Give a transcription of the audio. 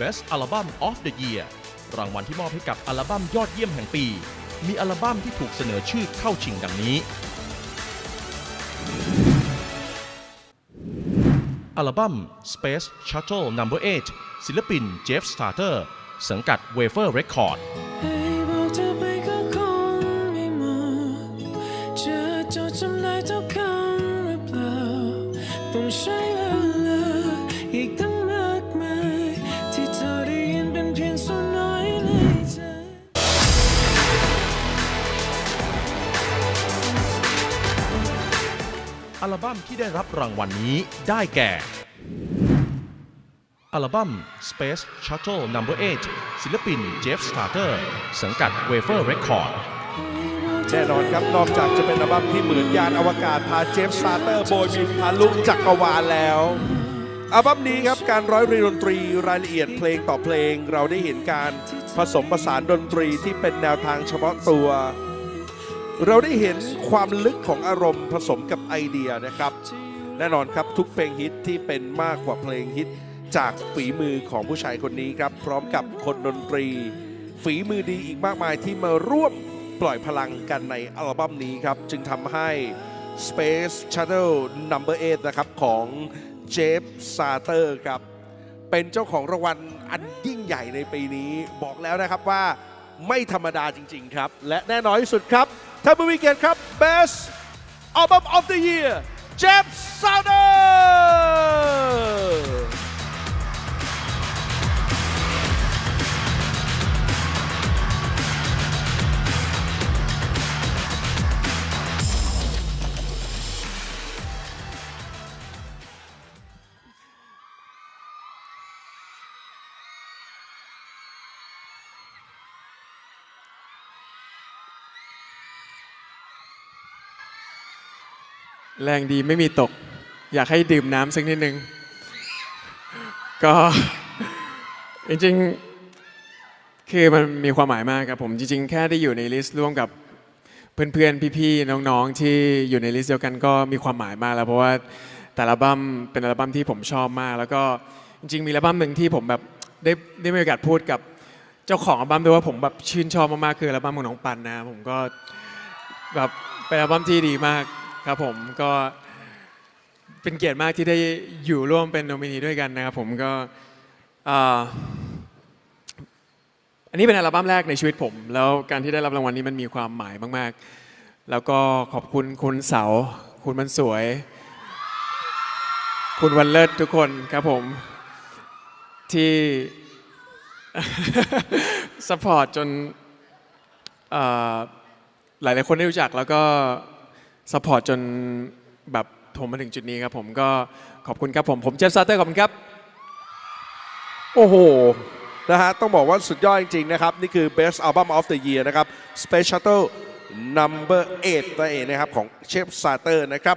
Best Album of the Year รางวัลที่มอบให้กับอัลบั้มยอดเยี่ยมแห่งปี มีอัลบั้มที่ถูกเสนอชื่อเข้าชิงดังนี้ อัลบั้ม Space Shuttle No. 8 ศิลปิน Jeff Starter สังกัด Wafer Record ให้บอกเธอไปก็คงไม่หมดจะจดจำได้ทุกคำหรือเปล่าต้องใช้ อัลบั้มที่ได้รับรางวัลนี้ได้แก่ อัลบั้ม Space Shuttle No. 8 ศิลปิน Jeff Starter สังกัด Wafer Record แน่นอนครับ นอกจากจะเป็นอัลบั้มที่เหมือนยานอวกาศพาเจฟสตาร์เตอร์โบยบินทะลุจักรวาลแล้วอัลบั้มนี้ครับ การร้อยเรียนดนตรีรายละเอียดเพลงต่อเพลง เราได้เห็นการผสมผสานดนตรีที่เป็นแนวทางเฉพาะตัว เราได้เห็นความลึกของอารมณ์ผสมกับไอเดียนะครับ แน่นอนครับทุกเพลงฮิตที่เป็นมากกว่าเพลงฮิตจากฝีมือของผู้ชายคนนี้ครับ พร้อมกับคนดนตรี ฝีมือดีอีกมากมายที่มาร่วมปล่อยพลังกันในอัลบั้มนี้ครับ จึงทำให้ Space Shuttle Number 8นะครับของเจฟซาเตอร์ครับ เป็นเจ้าของรางวัลอันยิ่งใหญ่ในปีนี้ บอกแล้วนะครับว่าไม่ธรรมดาจริง ๆ ครับ และแน่นอนที่สุดครับ ท่านผู้มีเกียรติครับ Best Album of the Year Jeff Souter แรงดีไม่มีตก อยากให้ดื่มน้ำสักนิดนึง ก็จริงๆ คือมันมีความหมายมากครับผม จริง ๆ แค่ได้อยู่ในลิสต์ร่วมกับเพื่อนๆ พี่ๆ น้องๆ ที่อยู่ในลิสต์เดียวกันก็มีความหมายมากแล้วเพราะว่าแต่ละอัลบั้มเป็นอัลบั้มที่ผมชอบมาก แล้วก็จริงๆมีอัลบั้มหนึ่งที่ผมแบบได้ได้มีโอกาสพูดกับเจ้าของอัลบั้มด้วยว่าผมแบบชื่นชอบมากๆคืออัลบั้มของน้องปันนะผมก็แบบเป็นอัลบั้มที่ดีมาก ครับผมก็เป็นเกียรติมากที่ได้อยู่ร่วมเป็นโนมินีด้วยกันนะครับผมก็อันนี้เป็นอัลบั้มแรกในชีวิตผม แล้วการที่ได้รับรางวัลนี้มันมีความหมายมาก ๆ แล้วก็ขอบคุณคุณเสา คุณมันสวย คุณวันเลิศทุกคนครับผมที่สปอร์ตจนเอ่อหลาย ๆ คนได้รู้จักแล้วก็ สปอร์ตจนแบบผมมาถึงจุดนี้ครับผมก็ขอบคุณครับผมผมเจฟซาเตอร์ขอบคุณครับ โอ้โห นะฮะ ต้องบอกว่าสุดยอดจริง ๆ นะครับ นี่คือ Best Album of the Year นะครับ Space Shuttle Number 8นั่นเองนะครับ ของเชฟซาเตอร์นะครับ